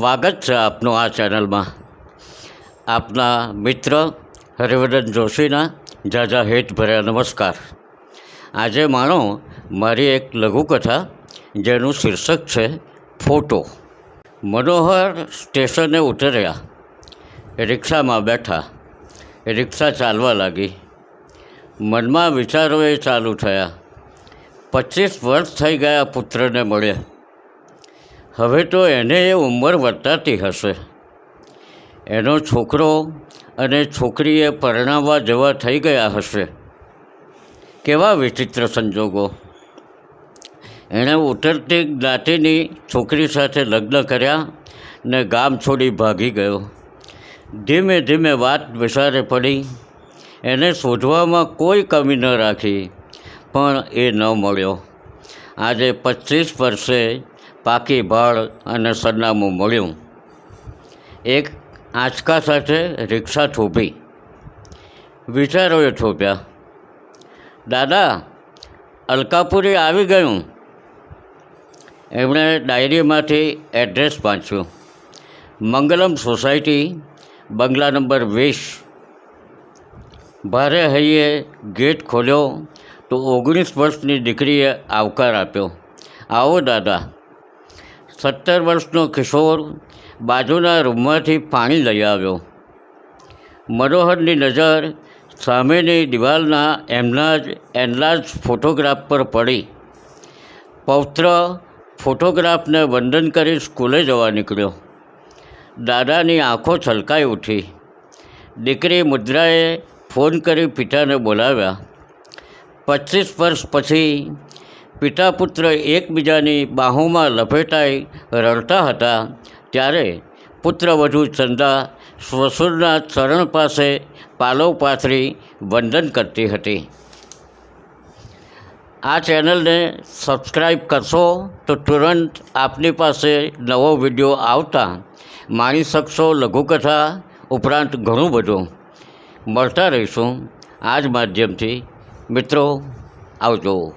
સ્વાગત છે આપનું આ ચેનલમાં. આપના મિત્ર હરિવર્ધન જોશીના જાજા હેતભર્યા નમસ્કાર. આજે માણો મારી એક લઘુકથા જેનું શીર્ષક છે ફોટો. મનોહર સ્ટેશને ઉતર્યા. રિક્ષામાં બેઠા. રિક્ષા ચાલવા લાગી. મનમાં વિચારોએ ચાલુ થયા. પચીસ વર્ષ થઈ ગયા પુત્રને મળ્યા. હવે તો એને એ ઉંમર વધતાતી હશે. એનો છોકરો અને છોકરીએ પરણાવવા જવા થઈ ગયા હશે. કેવા વિચિત્ર સંજોગો. એણે ઉતરતી જ્ઞાતિની છોકરી સાથે લગ્ન કર્યા ને ગામ છોડી ભાગી ગયો. ધીમે ધીમે વાત વિસારે પડી. એને શોધવામાં કોઈ કમી ન રાખી, પણ એ ન મળ્યો. આજે પચીસ વર્ષે પાકી ભાળ અને સરનામું મળ્યું. એક આંચકા સાથે રિક્ષા થોભી. વિચારોએ થોભ્યા. દાદા, અલકાપુરી આવી ગયું. એમણે ડાયરીમાંથી એડ્રેસ વાંચ્યું. મંગલમ સોસાયટી, બંગલા નંબર વીસ. ભારે હૈયે ગેટ ખોલ્યો તો ઓગણીસ વર્ષની દીકરીએ આવકાર આપ્યો. આવો દાદા. સત્તર વર્ષનો કિશોર બાજુના રૂમમાંથી પાણી લઈ આવ્યો. મનોહરની નજર સામેની દિવાલના એમના જ એનલાજ ફોટોગ્રાફ પર પડી. પૌત્ર ફોટોગ્રાફને વંદન કરી સ્કૂલે જવા નીકળ્યો. દાદાની આંખો છલકાઈ ઉઠી. દીકરી મુદ્રાએ ફોન કરી પિતાને બોલાવ્યા. પચીસ વર્ષ પછી પિતા પુત્ર એકબીજાની બાહોમાં લપેટાઈ રડતા હતા, ત્યારે પુત્રવધુ ચંદા શ્વશુરના ચરણ પાસે પાલવ પાથરી વંદન કરતી હતી. આ ચેનલને સબસ્ક્રાઈબ કરશો તો તુરંત આપની પાસે નવો વીડિયો આવતા માણી શકશો લઘુકથા ઉપરાંત ઘણું બધું. મળતા રહીશું આ જ માધ્યમથી. મિત્રો, આવજો.